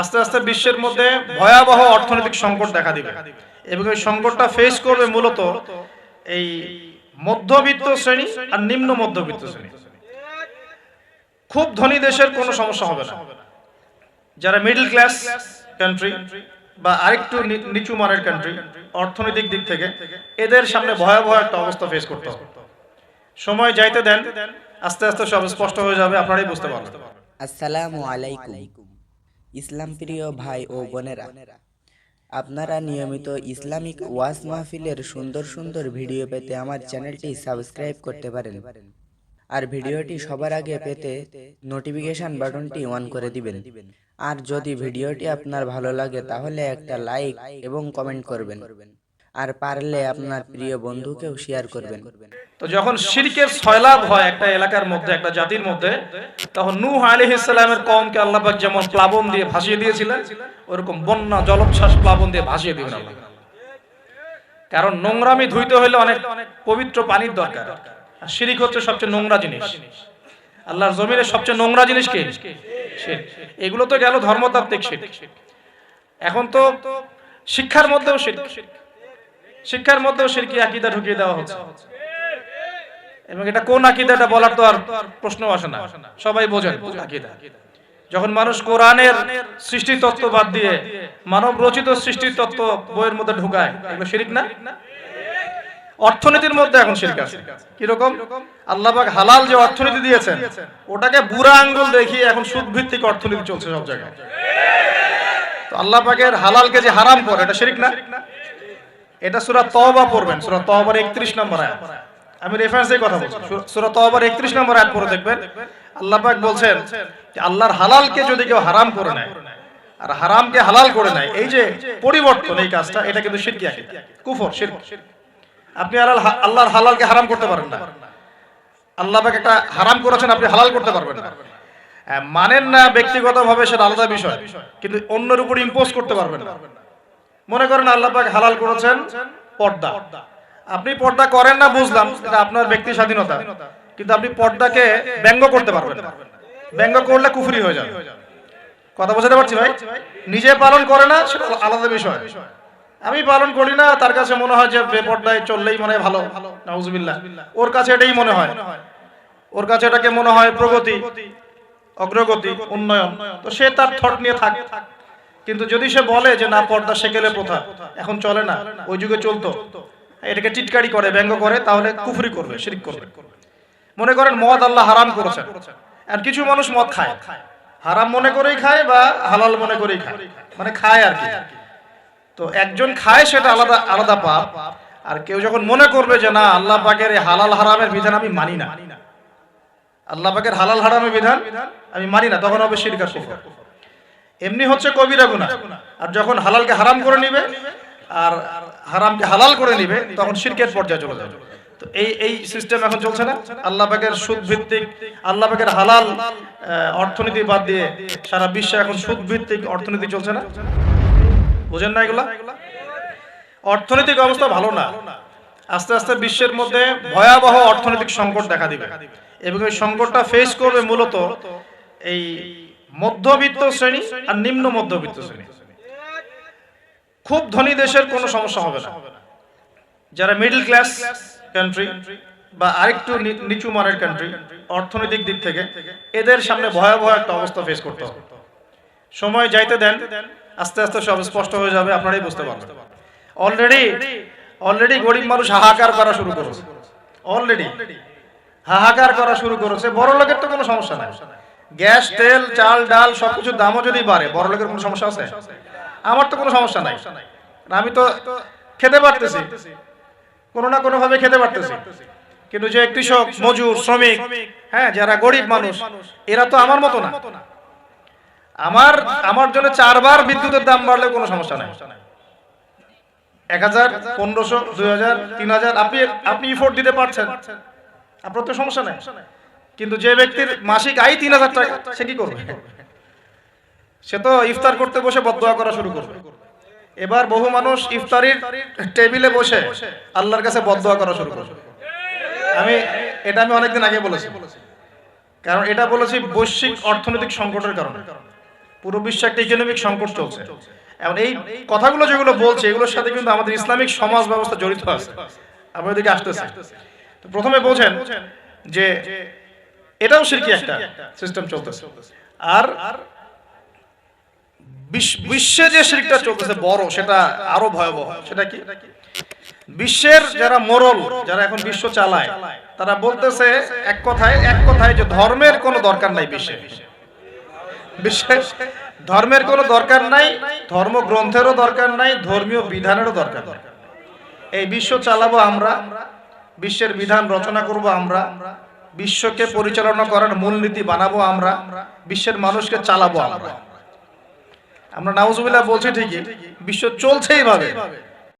আস্তে আস্তে বিশ্বের মধ্যে ভয়াবহ অর্থনৈতিক সংকট দেখা দিবে। এবং এই সংকটটা ফেস করবে মূলত এই মধ্যবিত্ত শ্রেণি আর নিম্ন মধ্যবিত্ত শ্রেণি। খুব ধনী দেশের কোনো সমস্যা হবে না। যারা মিডল ক্লাস কান্ট্রি বা আরেকটু নিচু মানের কান্ট্রি অর্থনৈতিক দিক থেকে, এদের সামনে ভয়াবহ একটা অবস্থা ফেস করতে হবে। সময় যাইতে দেন, আস্তে আস্তে সব স্পষ্ট হয়ে যাবে, আপনারাই বুঝতে পারবেন। আসসালামু আলাইকুম। ইসলাম প্রিয় ভাই ও বোনেরা আপনারা নিয়মিত ইসলামিক ওয়াজ মাহফিলের সুন্দর সুন্দর ভিডিও পেতে আমার চ্যানেলটি সাবস্ক্রাইব করতে পারেন। আর ভিডিওটি সবার আগে পেতে নোটিফিকেশন বাটনটি অন করে দিবেন। আর যদি ভিডিওটি আপনার ভালো লাগে তাহলে একটা লাইক এবং কমেন্ট করবেন। আর পারলে আপনার প্রিয় বন্ধুকেও শেয়ার করবেন। তো যখন শিরকের সয়লাভ হয় একটা এলাকার মধ্যে একটা জাতির মধ্যে তখন নূহ আলাইহিস সালামের কওমকে আল্লাহ পাক যেমন প্লাবন দিয়ে ভাসিয়ে দিয়েছিলেন ওরকম বন্যা জলোচ্ছ্বাস প্লাবন দিয়ে ভাসিয়ে দিবেন আল্লাহ। কারণ নোংরামি ধুইতে হলে অনেক পবিত্র পানির দরকার। আর শিরিক হচ্ছে সবচেয়ে নোংরা জিনিস। আল্লাহর জমিনের সবচেয়ে নোংরা জিনিস কি? শিরক। এগুলো তো গেল ধর্মতাত্ত্বিক শিরক এখন তো শিক্ষার মধ্যেও শিরক শিক্ষার মধ্যেও শিরকি আকীদা ঢুকিয়ে দেওয়া হচ্ছে। এবং এটা কোন আকিদা এটা বলার তো আর প্রশ্ন আসে না। সবাই বোঝেন আকিদা। যখন মানুষ কোরআনের সৃষ্টি তত্ত্ব বাদ দিয়ে মানব রচিত সৃষ্টি তত্ত্ব বইয়ের মধ্যে ঢুকায়, এগুলো শিরিক না? অর্থনীতির মধ্যে এখন শিরক আছে। কীরকম? আল্লাহ পাক হালাল যে অর্থনীতি দিয়েছেন, ওটাকে বুড়া আঙ্গুল দেখিয়ে এখন সুদ ভিত্তিক অর্থনীতি চলছে সব জায়গায়। তো আল্লাহ পাকের হালালকে যে হারাম করে, এটা শিরিক না? এটা সুরা তওবা পড়বেন সুরা তওবার 31 নম্বর আয়াত। আমি রেফারেন্সের কথা বলছি। সূরা তওবার 31 নম্বর আয়াত পড়ে দেখবেন। আল্লাহ পাক বলছেন যে আল্লাহর হালালকে যদি কেউ হারাম করে নেয় আর হারামকে হালাল করে নেয় এই যে পরিবর্তন এই কাজটা এটা কিন্তু শিরকি আকীদা। কুফর শিরক। আপনি আল্লাহ আল্লাহর হালালকে হারাম করতে পারেন না। আল্লাহ পাক একটা হারাম করেছেন আপনি হালাল করতে পারবেন না। হ্যাঁ, মানেন না ব্যক্তিগতভাবে সেটা আলাদা বিষয় কিন্তু অন্যের উপর ইম্পোজ করতে পারবেন না। মনে করেন আল্লাহ পাক হালাল করেছেন, পর্দা। আপনি পর্দা করেন না, বুঝলাম, এটা আপনার ব্যক্তি স্বাধীনতা। কিন্তু আপনি পর্দাকে ব্যঙ্গ করতে পারবেন না। ব্যঙ্গ করলে কুফরি হয়ে যাবে। কথা বোঝাতে পারছি ভাই? নিজে পালন করে না, সেটা আলাদা বিষয়। আমি পালন করি না, তার কাছে মনে হয় যে বেপর্দায় চললেই মনে হয় ভালো। নাউজুবিল্লাহ। ওর কাছে এটাই মনে হয়। ওর কাছে এটাকে মনে হয় প্রগতি, অগ্রগতি, উন্নয়ন। তো সে তার থট নিয়ে থাক। কিন্তু যদি সে বলে যে, না, পর্দা সেকেলে প্রথা এখন চলে না। ওই যুগে চলতো। এটাকে টিটকারি করে, ব্যঙ্গ করে, তাহলে কুফরি করবে, শিরিক করবে। মনে করেন মদ আল্লাহ হারাম করেছেন। আর কিছু মানুষ মদ খায়। হারাম মনে করেই খায় বা হালাল মনে করেই খায়। মানে খায় আর কি। তো একজন খায়, সেটা আলাদা আলাদা পাপ। আর কেউ যখন মনে করবে যে, না, আল্লাহ পাকের এই হালাল হারামের বিধান আমি মানি না। আল্লাহ পাকের হালাল হারামের বিধান আমি মানি না, তখন হবে শিরক কুফর। এমনি হচ্ছে কবিরা গুনাহ। আর যখন হালালকে হারাম করে নিবে, আর হারামকে হালাল করে নিবে, তখন শিরকের পর্যায়ে চলে যাবে। তো এই এই সিস্টেম এখন চলছে না? আল্লাহ পাকের সুদ ভিত্তিক আল্লাহ পাকের হালাল অর্থনীতি বাদ দিয়ে সারা বিশ্বে এখন সুদ ভিত্তিক অর্থনীতি চলছে না? বুঝেন না এগুলা? অর্থনৈতিক অবস্থা ভালো না। আস্তে আস্তে বিশ্বের মধ্যে ভয়াবহ অর্থনৈতিক সংকট দেখা দিবে। এবং এই সংকটটা ফেস করবে মূলত এই মধ্যবিত্ত শ্রেণি আর নিম্ন মধ্যবিত্ত শ্রেণি। খুব ধনী দেশের কোনো সমস্যা হবে না। যারা মিডল ক্লাস কান্ট্রি বা আরেকটু নিচু মানের কান্ট্রি অর্থনৈতিক দিক থেকে, এদের সামনে ভয়াবহ একটা অবস্থা ফেস করতে হবে। সময় যাইতে দেন, আস্তে আস্তে সব স্পষ্ট হয়ে যাবে, আপনারাই বুঝতে পারবেন। অলরেডি অলরেডি গরিব মানুষ হাহাকার করা শুরু করেছে। অলরেডি হাহাকার করা শুরু করেছে। বড় লোকের তো কোনো সমস্যা নাই। গ্যাস, তেল, চাল, ডাল, সবকিছুর দামও যদি বাড়ে বড় লোকের কোনো সমস্যা আছে? আমার তো কোনো সমস্যা নাই। আমি তো খেতে পারতেছি। কোনো না কোনো ভাবে খেতে পারতেছি। কিন্তু যে কৃষক, মজুর, শ্রমিক হ্যাঁ যারা গরিব মানুষ, এরা তো আমার মতো না। আমার আমার জন্য চারবার বিদ্যুতের দাম বাড়লে কোনো সমস্যা নাই। এক হাজার, পনেরোশো, দুই হাজার, তিন হাজার, আপনি আপনি ইফোর্ট দিতে পারছেন। আপনার তো সমস্যা নাই। কিন্তু যে ব্যক্তির মাসিক আয় তিন হাজার টাকা, সে কি করবে? সে তো ইফতার করতে বসে বদয়া করা শুরু করবে। এবার বহু মানুষ ইফতারির টেবিলে বসে আল্লাহর কাছে বদয়া করা শুরু করবে। আমি, এটা আমি অনেকদিন আগে বলেছি। কারণ এটা বলেছি বৈশ্বিক অর্থনৈতিক সংকটের কারণে। পুরো বিশ্বে একটা ইকোনমিক সংকট চলছে। এখন এই কথাগুলো যেগুলো বলছে, এগুলোর সাথে কিন্তু আমাদের ইসলামিক সমাজ ব্যবস্থা জড়িত আছে। আমরা ওদিকে আসতেছি। প্রথমে বোঝেন যে এটাও শিরকি একটা সিস্টেম চলতেছে। আর বিশ্বে যে শিরকটা চলতেছে বড় সেটা আরও ভয়াবহ। সেটা কি? বিশ্বের যারা মোরল যারা এখন বিশ্ব চালায় তারা বলতেছে এক কথায় এক কথায় যে ধর্মের কোনো দরকার নাই বিশ্বে। বিশ্বের ধর্মের কোনো দরকার নাই ধর্মগ্রন্থেরও দরকার নাই ধর্মীয় বিধানেরও দরকার নাই। এই বিশ্ব চালাবো আমরা বিশ্বের বিধান রচনা করব আমরা বিশ্বকে পরিচালনা করার মূলনীতি বানাবো আমরা, বিশ্বের মানুষকে চালাবো আমরা। আমরা নাউজুবিল্লাহ বলছি ঠিকই, বিশ্ব চলছে এইভাবে।